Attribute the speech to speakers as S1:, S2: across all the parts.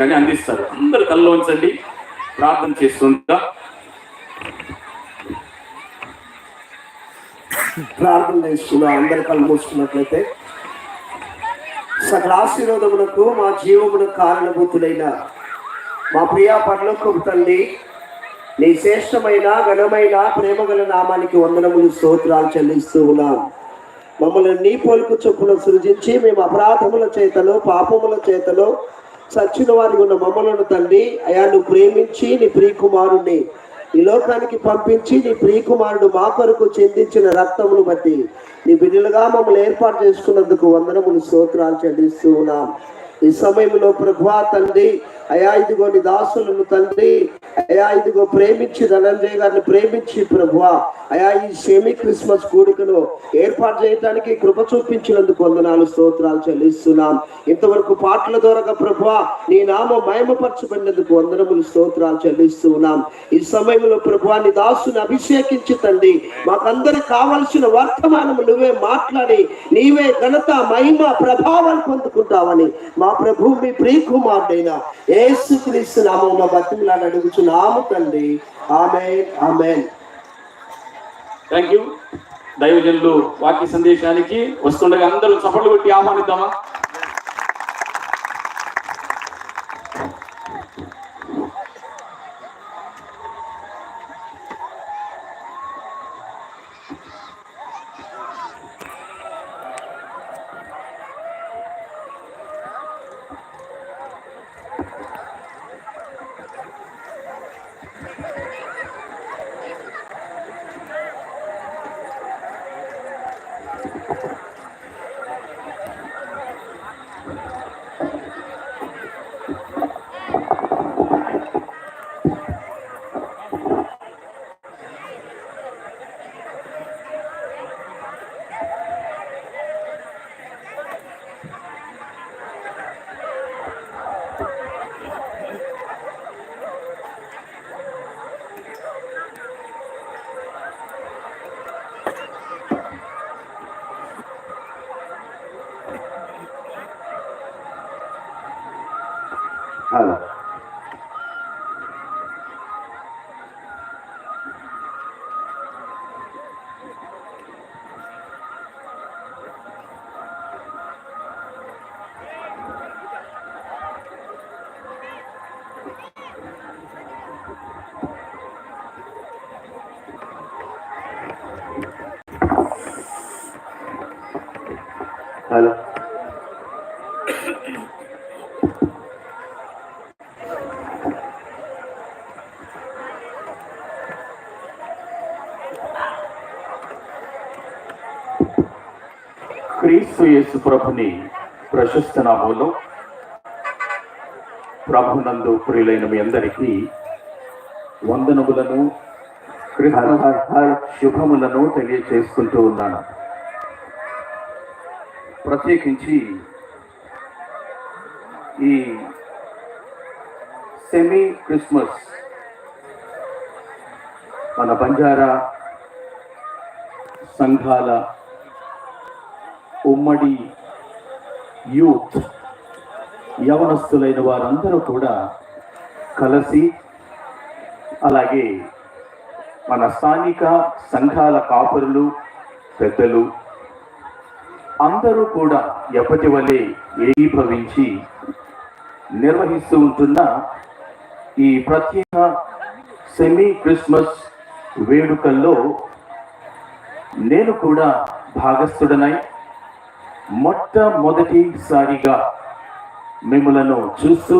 S1: కానీ అందిస్తారు. అందరు కల్లో ఉంచండి. ప్రార్థన చేస్తుందా
S2: ప్రార్థన చేస్తున్నా. అందరు కళ్ళు మూసుకున్నట్లయితే సకల ఆశీర్వాదములకు మా జీవమున కారణభూతులైన మా ప్రియా పర్లోకపు తల్లి నీ శ్రేష్టమైన ఘనమైన ప్రేమగల నామానికి వందనములు స్తోత్రాలు చెల్లిస్తూ ఉన్నాం. మమ్మల్ని నీ పోలుకు చొప్పున సృజించి మేము అపరాధముల చేతలో పాపముల చేతలో చచ్చిన వారికి ఉన్న మమ్మలను తండ్రి అయా నువ్వు ప్రేమించి నీ ప్రియకుమారుణ్ణి ఈ లోకానికి పంపించి నీ ప్రియకుమారుడు మా కొరకు చెందించిన రక్తమును బట్టి నీ బిడ్డలుగా మమ్మల్ని ఏర్పాటు చేసుకున్నందుకు వందనములు స్తోత్రాలు చెల్లిస్తూ ఉన్నాం ఈ సమయంలో ప్రభా తండ్రి అయా ఇదిగో నీ దాసులను తండ్రి. అయా ఇదిగో ప్రేమించి ధనంజయ్ గారిని ప్రేమించి ప్రభువా. అయా ఈ సెమీ క్రిస్మస్ కూడికను ఏర్పాటు చేయడానికి కృప చూపించినందుకు వందనాలు స్తోత్రాలు చెల్లిస్తున్నాం. ఇంతవరకు పాటల ద్వారా ప్రభువా నీ నామ మయమపరచబడినందుకు వందనములు స్తోత్రాలు చెల్లిస్తూ ఉన్నాం ఈ సమయంలో ప్రభువా నీ దాసుని అభిషేకించి తండ్రి. మాకందరికి కావలసిన వర్తమానము నువ్వే మాట్లాడి నీవే ఘనత మహిమ ప్రభావాలు పొందుకుంటావని మా ప్రభు మీ ప్రియకుమారుడైన యేసు క్రీస్తు నామమున బతిమలాడి అడుగుచున్నాము తండ్రి. ఆమె ఆమె
S1: థ్యాంక్ యూ దైవజనులు వాక్య సందేశానికి వస్తుండగా అందరూ చప్పట్లు కొట్టి ఆహ్వానిద్దామా?
S2: Thank you. హలో.
S1: క్రీస్తు యేసు ప్రభుని ప్రశస్త నామంలో ప్రభునందు ప్రియులైన మీ అందరికీ వందనములను శుభములను తెలియచేసుకుంటూ ఉన్నాను. ప్రత్యేకించి ఈ సెమీ క్రిస్మస్ మన బంజారా సంఘాల ఉమ్మడి యూత్ యవనస్తులైన వారందరూ కూడా కలిసి అలాగే మన స్థానిక సంఘాల కాపరులు పెద్దలు అందరూ కూడా ఎప్పటి వలె ఏకీభవించి నిర్వహిస్తూ ఉంటున్న ఈ ప్రత్యేక సెమీ క్రిస్మస్ వేడుకల్లో నేను కూడా భాగస్థుడనై మొట్టమొదటిసారిగా మిమ్మలను చూస్తూ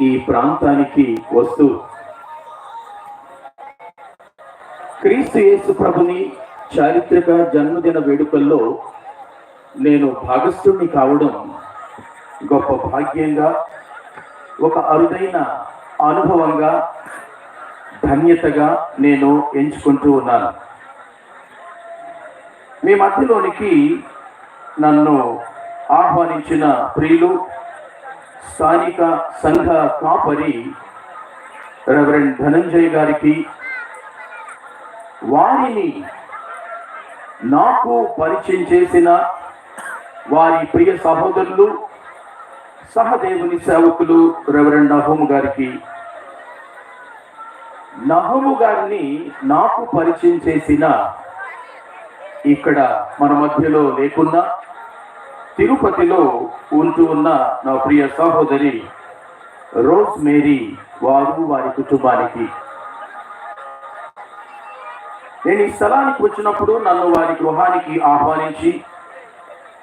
S1: ఈ ప్రాంతానికి వస్తూ క్రీస్తు యేసు ప్రభుని చారిత్రక జన్మదిన వేడుకల్లో నేను భాగస్థుడిని కావడం గొప్ప భాగ్యంగా ఒక అరుదైన అనుభవంగా ధన్యతగా నేను ఎంచుకుంటూ ఉన్నాను. మీ మధ్యలోనికి నన్ను ఆహ్వానించిన ప్రియులు స్థానిక సంఘ కాపరి రెవరెండ్ ధనంజయ్ గారికి వారిని నాకు పరిచయం చేసిన వారి ప్రియ సహోదరులు సహదేవుని సేవకులు రెవరెండ్ నహోము గారికి. నహోము గారిని నాకు పరిచయం చేసిన ఇక్కడ మన మధ్యలో లేకున్నా తిరుపతిలో ఉంటూ ఉన్న నా ప్రియ సహోదరి రోజ్ మేరీ వారు వారి కుటుంబానికి. నేను ఈ స్థలానికి వచ్చినప్పుడు నన్ను వారి గృహానికి ఆహ్వానించి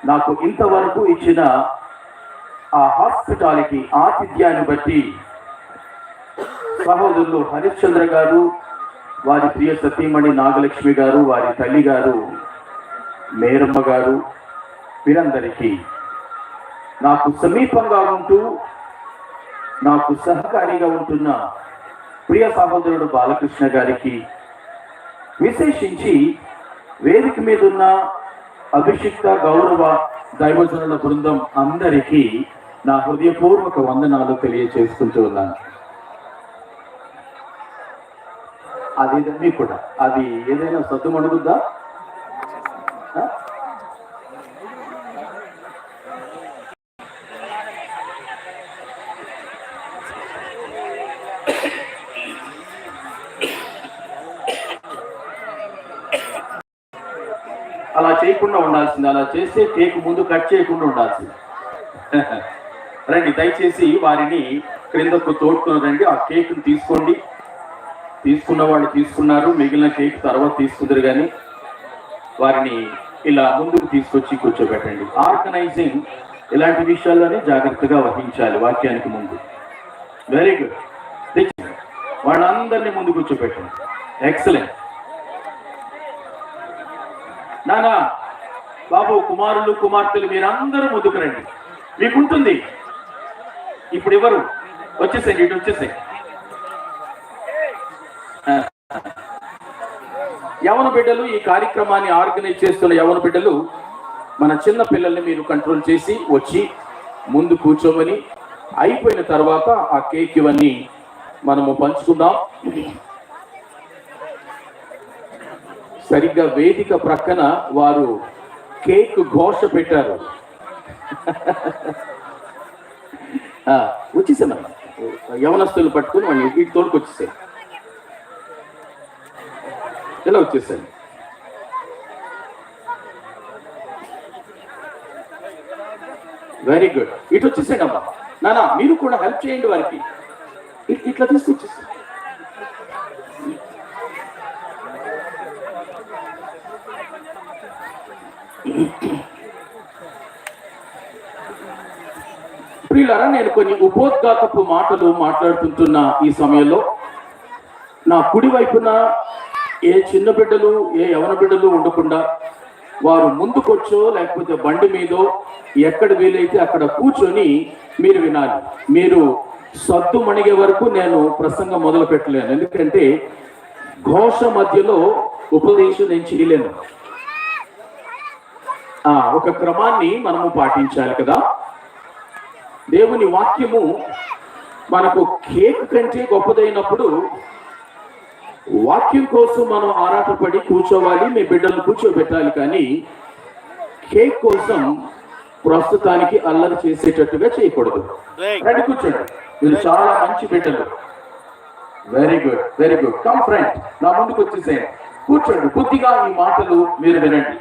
S1: నాకు ఇంతవరకు ఇచ్చిన ఆ హాస్పిటాలిటీ ఆతిథ్యాన్ని బట్టి సహోదరులు హరిశ్చంద్ర గారు వారి ప్రియ సతీమణి నాగలక్ష్మి గారు వారి తల్లి గారు మేరమ్మ గారు వీరందరికీ నాకు సమీపంగా ఉంటూ నాకు సహకారిగా ఉంటున్న ప్రియ సహోదరుడు బాలకృష్ణ గారికి విశేషించి వేదిక మీద ఉన్న అభిషిక్త గౌరవ దైవజనుల బృందం అందరికీ నా హృదయపూర్వక వందనాలు తెలియచేసుకుంటూ ఉన్నాను. అది మీకు కూడా అది ఏదైనా సద్దు అడుగుద్దా ఆ? అలా చేయకుండా ఉండాల్సింది. అలా చేస్తే కేక్ ముందు కట్ చేయకుండా ఉండాల్సింది. రండి దయచేసి వారిని క్రిందకు తోడుకుని రండి. ఆ కేక్ తీసుకోండి. తీసుకున్న వాళ్ళు తీసుకున్నారు. మిగిలిన కేక్ తర్వాత తీసుకుందరు కానీ వారిని ఇలా ముందుకు తీసుకొచ్చి కూర్చోబెట్టండి. ఆర్గనైజింగ్ ఇలాంటి విషయాల్లోనే జాగ్రత్తగా వహించాలి వాక్యానికి ముందు. వెరీ గుడ్ వాళ్ళందరినీ ముందు కూర్చోబెట్టండి. ఎక్సలెంట్ నానా బాబు కుమారులు కుమార్తెలు మీరందరూ ముందుకు రండి. మీకుంటుంది. ఇప్పుడు ఎవరు? వచ్చేసేయండి ఇటు వచ్చేసేయండి. యవన బిడ్డలు ఈ కార్యక్రమాన్ని ఆర్గనైజ్ చేస్తున్న యవన బిడ్డలు మన చిన్న పిల్లల్ని మీరు కంట్రోల్ చేసి వచ్చి ముందు కూర్చోమని అయిపోయిన తర్వాత ఆ కేక్ ఇవన్నీ మనము పంచుకుందాం. సరిగ్గా వేదిక ప్రక్కన వారు కేక్ ఘోష పెట్టారు. ఆ, వచ్చేసాను యవనస్తులు పట్టుకుని వాళ్ళు వీటి తోడుకు వచ్చేసాయి ఇలా వచ్చేసాను. వెరీ గుడ్ ఇటు వచ్చేసాడు అమ్మా. నానా మీరు కూడా హెల్ప్ చేయండి వారికి. ఇట్- ఇట్లా తీసుకొచ్చేసాను. ప్రియులరా నేను కొన్ని ఉపోద్ఘాతపు మాటలు మాట్లాడుతుంటున్న ఈ సమయంలో నా కుడి వైపున ఏ చిన్న బిడ్డలు ఏ యవన బిడ్డలు ఉండకుండా వారు ముందుకొచ్చో లేకపోతే బండి మీదో ఎక్కడ వీలైతే అక్కడ కూర్చొని మీరు వినాలి. మీరు సద్దు మణిగే వరకు నేను ప్రసంగం మొదలు పెట్టలేను. ఎందుకంటే ఘోష మధ్యలో ఉపదేశం నేను చేయలేను. ఆ, ఒక క్రమాన్ని మనము పాటించాలి కదా. దేవుని వాక్యము మనకు కేక్ కంటే గొప్పదైనప్పుడు వాక్యం కోసం మనం ఆరాటపడి కూర్చోవాలి మీ బిడ్డలను కూర్చోబెట్టాలి కానీ కేక్ కోసం ప్రస్తుతానికి అల్లరి చేసేటట్టుగా చేయకూడదు. రండి కూర్చోండి. మీరు చాలా మంచి బిడ్డలు. Very good very good come friend నా ముందుకు వచ్చేసే కూర్చోండి. బుద్ధిగా ఈ మాటలు మీరు వినండి.